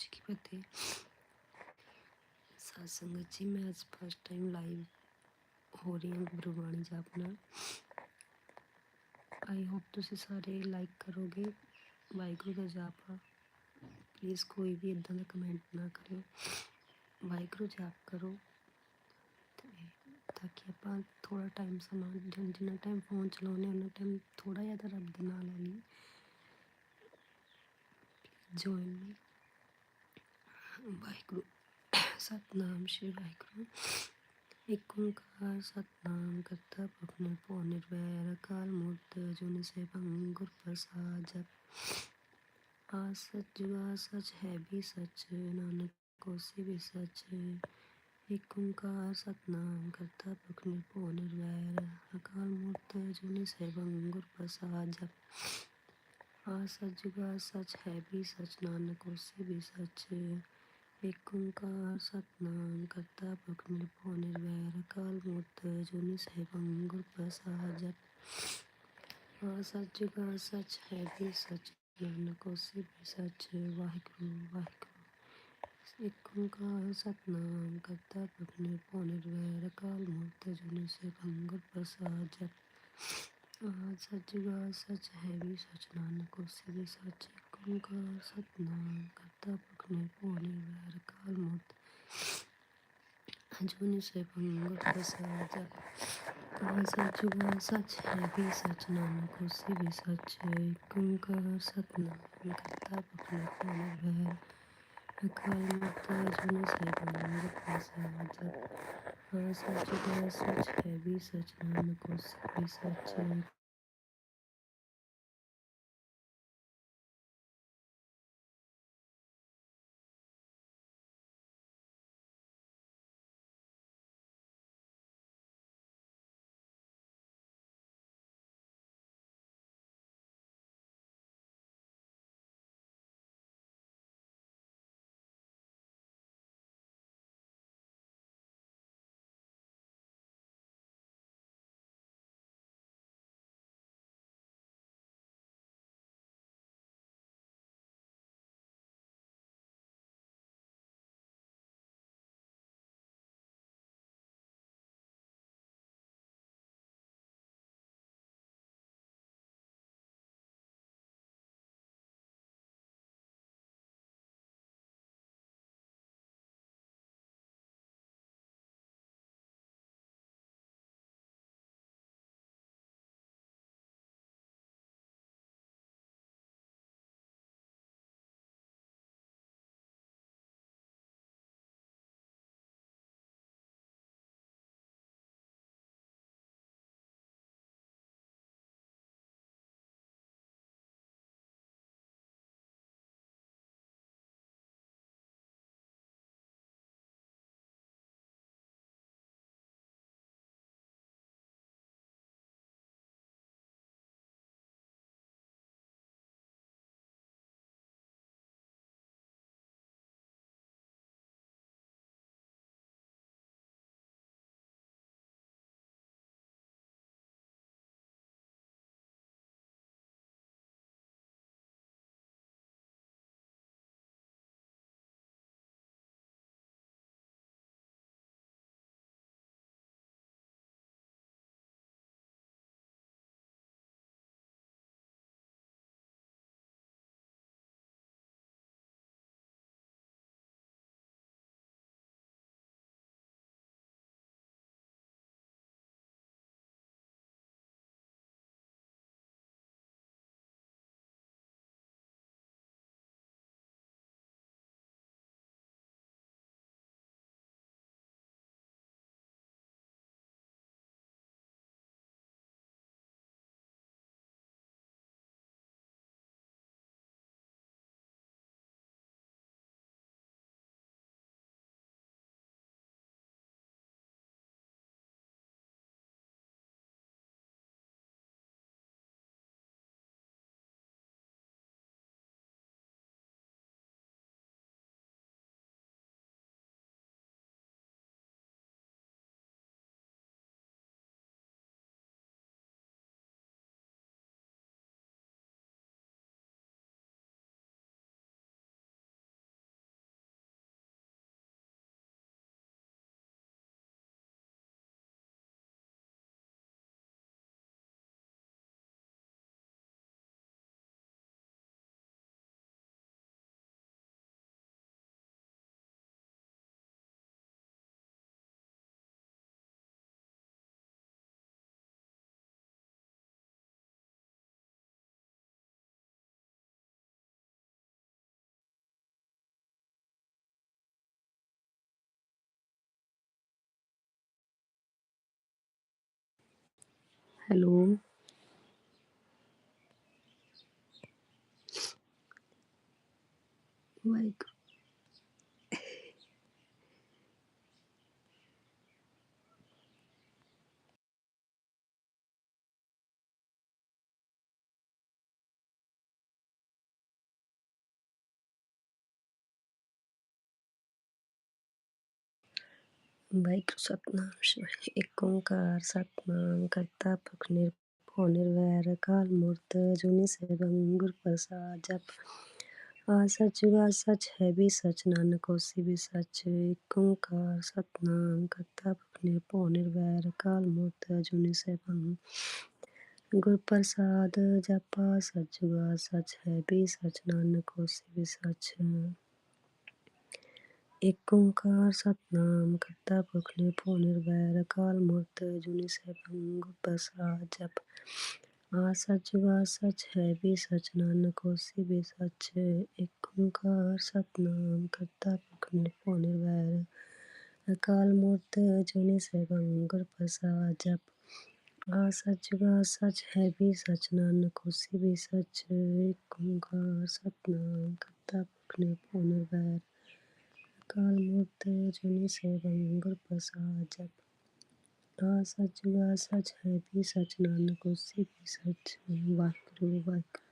ਜੀ ਕੀ ਫਤਿਹ ਸਾਧ ਸੰਗਤ ਜੀ ਮੈਂ ਅੱਜ ਫਸਟ ਟਾਈਮ ਲਾਈਵ ਹੋ ਰਹੀ ਹਾਂ ਗੁਰਬਾਣੀ ਜਾਪ ਨਾਲ ਆਈ ਹੋਪ ਤੁਸੀਂ ਸਾਰੇ ਲਾਈਕ ਕਰੋਗੇ ਵਾਹਿਗੁਰੂ ਦਾ ਜਾਪ ਪਲੀਜ਼ ਕੋਈ ਵੀ ਇਦਾਂ ਦਾ ਕਮੈਂਟ ਨਾ ਕਰਿਓ। ਵਾਹਿਗੁਰੂ ਜਾਪ ਕਰੋ। ਤਾਂ ਕਿ ਆਪਾਂ ਥੋੜਾ ਟਾਈਮ ਸਮਾਂ ਜਿੰਨਾ ਟਾਈਮ ਫੋਨ ਚਲਾਉਨੇ ਉਹਨਾਂ ਟਾਈਮ ਥੋੜਾ ਜਿਹਾ ਤਾਂ ਰੱਬ ਦੇ ਨਾਲ ਆਈਏ join me वाहगुरु। सतनाम श्री वाहगुरु। एक ओंकार सतनाम करता अपने पौ निर्वैर काल मूर्त जुन से भंग गुर प्रसाद जप आ सच जुआ सच है भी सच नानक को भी सच एक ओंकार सतनाम करता पुख निर्भो निर्वैर अकाल मूर्त जुन से भंग गुर प्रसाद जप आ सच जुगा सच है भी सच नानक कोसी भी सच विकुङ्कासत्नां कर्ता प्रकृतिलिपो निर्वैरकालमूर्तयोनिः सैवं गुरुप्रसाह जप सचुगा हाँ, सच है भी सच, नानको से भी सच। वाहिगुरु सच है भी सच, नानक से हाँ, भी सच। सतनाम करता पकने पोने वैर काल मुत अजूनी से पंगुट प्रसाद कहा सच वह सच है भी सच नाम खुशी भी सच है कुंकर सतनाम करता पकने पोने वैर काल मुत अजूनी से पंगुट प्रसाद कहा सच वह सच है भी सच नाम खुशी भी सच है Hello. Like. वाहिगुरु सतनाम शिवाय एक ओंकार सतनाम करता पुरख निरभौ निर्वैर, काल मूर्त, जुनि सैभं गुर प्रसाद, जप। आ सच हुआ सच है भी सच, नानक ओसी भी सच। एक ओंकार सतनाम करता पुरख निरभौ निर्वैर, काल मूर्त, जुनि सैभं गुर प्रसाद, जपा। सच हुआ सच है भी सच, नानक ओसी भी सच। एक ओंकार सतनाम करता पुरख निर्भो निर्वैर काल मूर्त जुनि सैभंग बसरा जप आ सच वा सच है भी सच नानक भी सच एक ओंकार सतनाम करता अकाल मूर्त जुनि सैभंग जप आ सच का सच है भी सच नानक उसी भी सच एक ओंकार सतनाम करता पुरख निर्भो काल कालमुक्त जनि प्रसाद जप। आ सच वा सच है भी सच, नानक उससे भी सच वाहिगुरु वाहिगुरु